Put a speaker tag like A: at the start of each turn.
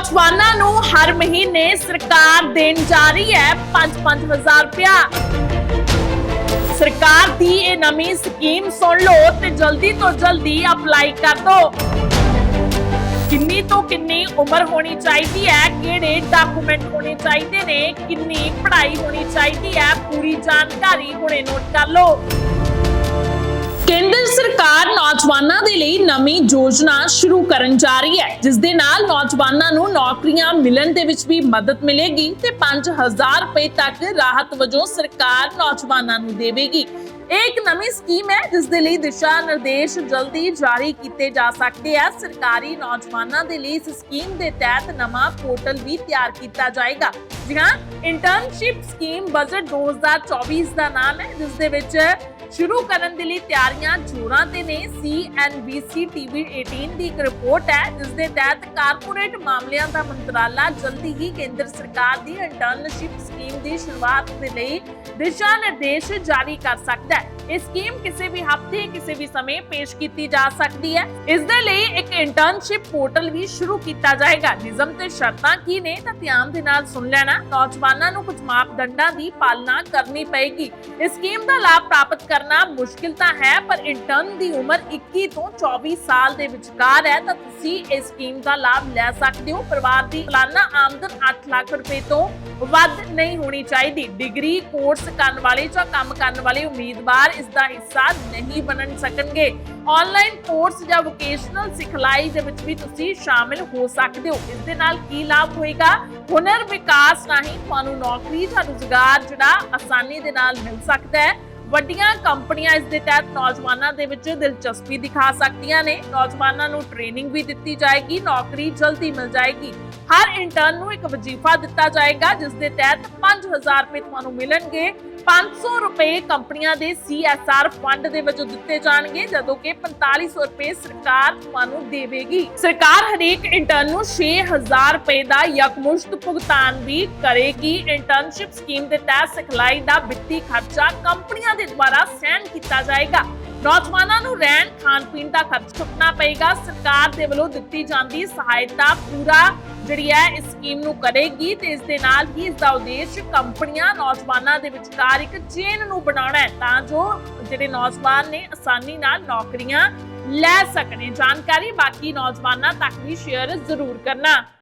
A: ਨੌਜਵਾਨਾਂ ਨੂੰ ਹਰ ਮਹੀਨੇ ਸਰਕਾਰ ਦੇਣ ਜਾ ਰਹੀ ਹੈ 5-5000 ਰੁਪਇਆ। ਸਰਕਾਰ ਦੀ ਇਹ ਨਵੀਂ ਸਕੀਮ ਸੁਣ ਲਓ ਤੇ ਜਲਦੀ ਤੋਂ ਜਲਦੀ ਅਪਲਾਈ ਕਰ ਦਿਓ ਕਿੰਨੀ ਤੋਂ ਕਿੰਨੀ ਉਮਰ ਹੋਣੀ ਚਾਹੀਦੀ ਹੈ, ਕਿਹੜੇ ਡਾਕੂਮੈਂਟ ਹੋਣੇ ਚਾਹੀਦੇ ਨੇ, ਕਿੰਨੀ ਪੜ੍ਹਾਈ ਹੋਣੀ ਚਾਹੀਦੀ ਹੈ, ਪੂਰੀ ਜਾਣਕਾਰੀ ਹੁਣੇ ਨੋਟ ਕਰ ਲਓ। ਕੇਂਦਰ ਸਰਕਾਰ ਨੌਜਵਾਨਾਂ ਦੇ ਲਈ ਨਵੀਂ ਯੋਜਨਾ ਸ਼ੁਰੂ ਕਰਨ ਜਾ ਰਹੀ ਹੈ, ਜਿਸ ਦੇ ਨਾਲ ਨੌਜਵਾਨਾਂ ਨੂੰ ਨੌਕਰੀਆਂ ਮਿਲਣ ਦੇ ਵਿੱਚ ਵੀ ਮਦਦ ਮਿਲੇਗੀ ਤੇ 5000 ਰੁਪਏ ਤੱਕ ਰਾਹਤ ਵਜੋਂ ਸਰਕਾਰ ਨੌਜਵਾਨਾਂ ਨੂੰ ਦੇਵੇਗੀ। ਇੱਕ ਨਵੀਂ ਸਕੀਮ ਹੈ, ਜਿਸ ਦੇ ਲਈ ਦਿਸ਼ਾ ਨਿਰਦੇਸ਼ ਜਲਦੀ ਜਾਰੀ ਕੀਤੇ ਜਾ ਸਕਦੇ ਆ। ਸਰਕਾਰੀ ਨੌਜਵਾਨਾਂ ਦੇ ਲਈ ਇਸ ਸਕੀਮ ਦੇ ਤਹਿਤ ਨਵਾਂ ਪੋਰਟਲ ਵੀ ਤਿਆਰ ਕੀਤਾ ਜਾਏਗਾ। ਜੀ ਹਾਂ ਇੰਟਰਨਸ਼ਿਪ ਸਕੀਮ ਬਜਟ 2024 ਦਾ ਨਾਮ ਹੈ, ਜਿਸ ਦੇ ਵਿੱਚ ਸ਼ੁਰੂ ਕਰਨ ਦੇ ਲਈ ਤਿਆਰੀਆਂ ਜੋਰਾਂ ਤੇ ਨੇ। CNBC TV 18 ਦੀ ਇੱਕ ਰਿਪੋਰਟ ਹੈ, ਜਿਸ ਦੇ ਤਹਿਤ ਕਾਰਪੋਰੇਟ ਮਾਮਲਿਆਂ ਦਾ ਮੰਤਰਾਲਾ ਜਲਦੀ ਹੀ ਕੇਂਦਰ ਸਰਕਾਰ ਦੀ ਇੰਟਰਨਸ਼ਿਪ ਸਕੀਮ ਦੀ ਸ਼ੁਰੂਆਤ ਦੇ ਲਈ ਦਿਸ਼ਾ ਨਿਰਦੇਸ਼ ਜਾਰੀ ਕਰ ਸਕਦਾ ਹੈ। ਇਹ ਸਕੀਮ ਕਿਸੇ ਵੀ ਹਫ਼ਤੇ, ਕਿਸੇ ਵੀ ਸਮੇਂ ਪੇਸ਼ ਕੀਤੀ ਜਾ ਸਕਦੀ ਹੈ। ਇਸ ਦੇ ਲਈ ਇੱਕ ਇੰਟਰਨਸ਼ਿਪ ਪੋਰਟਲ ਵੀ ਸ਼ੁਰੂ ਕੀਤਾ ਜਾਏਗਾ। ਨਿਯਮ ਤੇ ਸ਼ਰਤਾਂ ਕੀ ਨੇ ਤਾਂ ਧਿਆਨ ਦੇ ਨਾਲ ਸੁਣ ਲੈਣਾ। ਨੌਜਵਾਨਾਂ ਨੂੰ ਕੁਝ ਮਾਪਦੰਡਾਂ ਦੀ ਪਾਲਣਾ ਕਰਨੀ ਪਏਗੀ। ਇਸ ਸਕੀਮ ਦਾ ਲਾਭ ਪ੍ਰਾਪਤ ਕਰਨਾ ਮੁਸ਼ਕਿਲ ਤਾਂ ਹੈ, ਪਰ ਇੰਟਰਨ ਦੀ ਉਮਰ 21 ਤੋਂ 24 ਸਾਲ ਦੇ ਵਿਚਕਾਰ ਹੈ, ਤਾਂ ਤੁਸੀਂ ਇਸ ਸਕੀਮ ਦਾ ਲਾਭ ਲੈ ਸਕਦੇ ਹੋ। ਪਰਿਵਾਰ ਦੀ ਸਾਲਾਨਾ ਆਮਦਨ 8 ਲੱਖ ਰੁਪਏ ਤੋਂ ਵੱਧ ਨਹੀਂ ਹੋਣੀ ਚਾਹੀਦੀ। ਡਿਗਰੀ ਕੋਰਸ ਕਰਨ ਵਾਲੇ ਜਾਂ ਕੰਮ ਕਰਨ ਵਾਲੇ ਉਮੀਦਵਾਰ ਇਸ ਦਾ ਹਿੱਸਾ ਨਹੀਂ ਬਣਨ ਸਕਣਗੇ। ਆਨਲਾਈਨ ਕੋਰਸ ਜਾਂ ਵੋਕੇਸ਼ਨਲ ਸਿਖਲਾਈ ਦੇ ਵਿੱਚ ਵੀ ਤੁਸੀਂ ਸ਼ਾਮਿਲ ਹੋ ਸਕਦੇ ਹੋ। ਇਸ ਦੇ ਨਾਲ ਕੀ ਲਾਭ ਹੋਏਗਾ? ਹੁਨਰ ਵਿਕਾਸ ਰਾਹੀਂ ਤੁਹਾਨੂੰ ਨੌਕਰੀ ਜਾਂ ਰੁਜ਼ਗਾਰ ਜਿਹੜਾ ਆਸਾਨੀ ਦੇ ਨਾਲ ਮਿਲ ਸਕਦਾ ਹੈ। ਵੱਡੀਆਂ ਕੰਪਨੀਆਂ ਇਸ ਦੇ ਤਹਿਤ ਨੌਜਵਾਨਾਂ ਦੇ ਵਿੱਚ ਦਿਲਚਸਪੀ ਦਿਖਾ ਸਕਦੀਆਂ ਨੇ। ਨੌਜਵਾਨਾਂ ਨੂੰ ਟ੍ਰੇਨਿੰਗ ਵੀ ਦਿੱਤੀ ਜਾਏਗੀ, ਨੌਕਰੀ ਜਲਦੀ ਮਿਲ ਜਾਏਗੀ। ਹਰ ਇੰਟਰਨ ਨੂੰ ਇੱਕ ਵਜ਼ੀਫਾ ਦਿੱਤਾ ਜਾਏਗਾ, ਜਿਸ ਦੇ ਤਹਿਤ 5000 ਰੁਪਏ ਤੁਹਾਨੂੰ ਮਿਲਣਗੇ। 500 ਰੁਪਏ ਕੰਪਨੀਆਂ ਦੇ CSR ਫੰਡ ਦੇ ਵਜੋਂ ਦਿੱਤੇ ਜਾਣਗੇ, ਜਦੋਂ ਕਿ 4500 ਰੁਪਏ ਸਰਕਾਰ ਤੁਹਾਨੂੰ ਦੇਵੇਗੀ। ਸਰਕਾਰ ਹਰੇਕ ਇੰਟਰਨ ਨੂੰ 6000 ਰੁਪਏ ਦਾ ਯਕਮੁਸ਼ਤ ਭੁਗਤਾਨ ਵੀ ਕਰੇਗੀ। ਇੰਟਰਨਸ਼ਿਪ ਸਕੀਮ ਦੇ ਤਹਿਤ ਸਿਖਲਾਈ ਦਾ ਵਿੱਤੀ ਖਰਚਾ ਕੰਪਨੀਆਂ ਦੇ ਦੁਆਰਾ ਸਹਿਣ ਕੀਤਾ ਜਾਏਗਾ। ਨੌਜਵਾਨਾਂ ਨੂੰ ਰਹਿਣ, ਖਾਣ, ਪੀਣ ਦਾ ਖਰਚ ਚੁੱਕਣਾ ਪਏਗਾ। ਸਰਕਾਰ ਦੇ ਵੱਲੋਂ ਦਿੱਤੀ ਜਾਂਦੀ ਸਹਾਇਤਾ ਪੂਰਾ ਜਿਹੜੀ ਹੈ ਇਸ ਸਕੀਮ ਨੂੰ ਕਰੇਗੀ ਤੇ ਇਸ ਦੇ ਨਾਲ ਹੀ ਇਸ ਦਾ ਉਦੇਸ਼ ਕੰਪਨੀਆਂ, ਨੌਜਵਾਨਾਂ ਦੇ ਵਿਚਕਾਰ ਇੱਕ ਚੇਨ ਨੂੰ ਬਣਾਉਣਾ ਹੈ ਤਾਂ ਜੋ ਜਿਹੜੇ ਨੌਜਵਾਨ ਨੇ ਆਸਾਨੀ ਨਾਲ ਨੌਕਰੀਆਂ ਲੈ ਸਕਣ। ਜਾਣਕਾਰੀ ਬਾਕੀ ਨੌਜਵਾਨਾਂ ਤੱਕ ਵੀ ਸ਼ੇਅਰ ਜ਼ਰੂਰ ਕਰਨਾ।